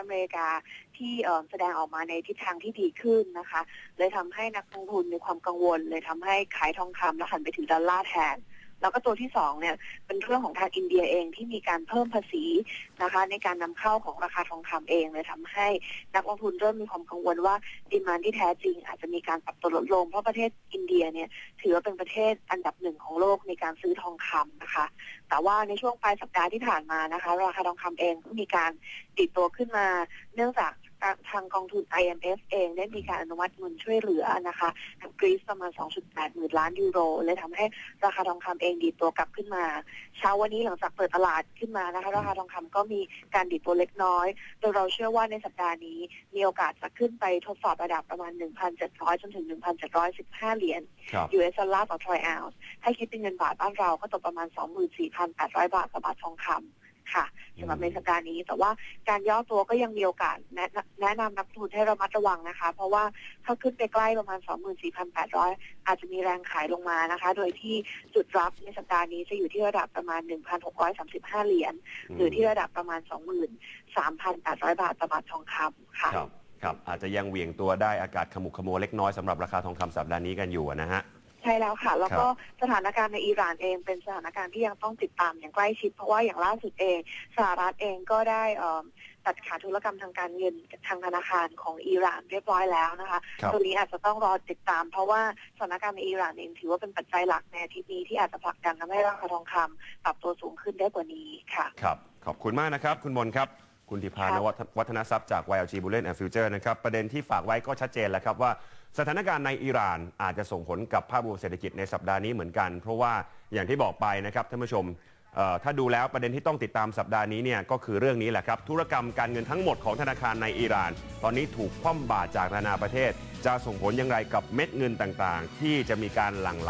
อเมริกาที่แสดงออกมาในทิศทางที่ดีขึ้นนะคะ เลยทำให้นักลงทุนมีความกังวล เลยทำให้ขายทองคำแล้วหันไปถือดอลลาร์แทน แล้วก็ตัวที่สองเนี่ยเป็นเรื่องของทางอินเดียเองที่มีการเพิ่มภาษีนะคะ ในการนำเข้าของราคาทองคำเองเลยทำให้นักลงทุนเริ่มมีความกังวลว่าดีมานที่แท้จริง อาจจะมีการปรับตัวลดลง เพราะประเทศอินเดียเนี่ยถือว่าเป็นประเทศอันดับหนึ่งของโลกในการซื้อทองคำนะคะ แต่ว่าในช่วงปลายสัปดาห์ที่ผ่านมานะคะ ราคาทองคำเองก็มีการดิดตัวขึ้นมาเนื่องจาก ทางกองทุน IMF เองได้มีการอนุมัติเงินช่วยเหลือนะคะกับกรีซประมาณ 2.8 หมื่นล้านยูโรเลยทำให้ราคาทองคำเองดีดตัวกลับขึ้นมา เช้าวันนี้หลังจากเปิดตลาดขึ้นมานะคะ ราคาทองคำก็มีการดีดตัวเล็กน้อย โดยเราเชื่อว่าในสัปดาห์นี้มีโอกาสจะขึ้นไปทดสอบระดับประมาณ 1,700 จนถึง 1,715 เหรียญครับ US ดอลลาร์ต่อทรอยออนซ์ถ้าคิดเป็นเงินบาทบ้านเราก็ตกประมาณ 24,800 บาทต่อบาททองคำ ค่ะสำหรับในสัปดาห์นี้ แต่ว่าการย่อตัวก็ยังมีโอกาสแนะแนะนำนักลงทุนให้ระมัดระวังนะคะ เพราะว่าถ้าขึ้นไปใกล้ประมาณ 24,800 อาจจะมีแรงขายลงมานะคะ โดยที่จุดรับในสัปดาห์นี้จะอยู่ที่ระดับประมาณ 1,635 เหรียญหรือที่ระดับประมาณ 23,800 บาทต่อบาททองคำค่ะครับครับอาจจะยังเหวี่ยงตัวได้อากาศขมุกขมัวเล็กน้อยสำหรับราคาทองคำสัปดาห์นี้กันอยู่นะฮะ ใช่แล้วค่ะ แล้วก็สถานการณ์ในอิหร่านเองเป็นสถานการณ์ที่ยังต้องติดตามอย่างใกล้ชิด เพราะว่าอย่างล่าสุดเองสหรัฐเองก็ได้เอิ่มตัดขาดธุรกรรมทางการเงินทางธนาคารของอิหร่านเรียบร้อยแล้วนะคะครับตัวนี้อาจจะต้องรอติดตาม เพราะว่าสถานการณ์ในอิหร่านเองถือว่าเป็นปัจจัยหลักในอาทิตย์นี้ที่อาจจะผลักดันทำให้ราคาทองคำปรับตัวสูงขึ้นได้กว่านี้ค่ะ ครับ ขอบคุณมากนะครับ คุณมนครับ คุณธิพาครันบวัฒวัฒนทรัพย์จาก YLG Bullion and Future นะครับ ประเด็นที่ฝากไว้ก็ชัดเจนแล้วครับว่าสถานการณ์ในอิหร่านอาจจะส่งผลกับภาพรวมเศรษฐกิจในสัปดาห์นี้เหมือนกัน เพราะว่าอย่างที่บอกไปนะครับท่านผู้ชมเอ่อถ้าดูแล้วประเด็นที่ต้องติดตามสัปดาห์นี้เนี่ยก็คือเรื่องนี้แหละครับธุรกรรมการเงินทั้งหมดของธนาคารในอิหร่าน ตอนนี้ถูกคว่ำบาตรจากนานาประเทศ จะส่งผลอย่างไรกับเม็ดเงินต่างๆ ที่จะมีการหลั่งไหล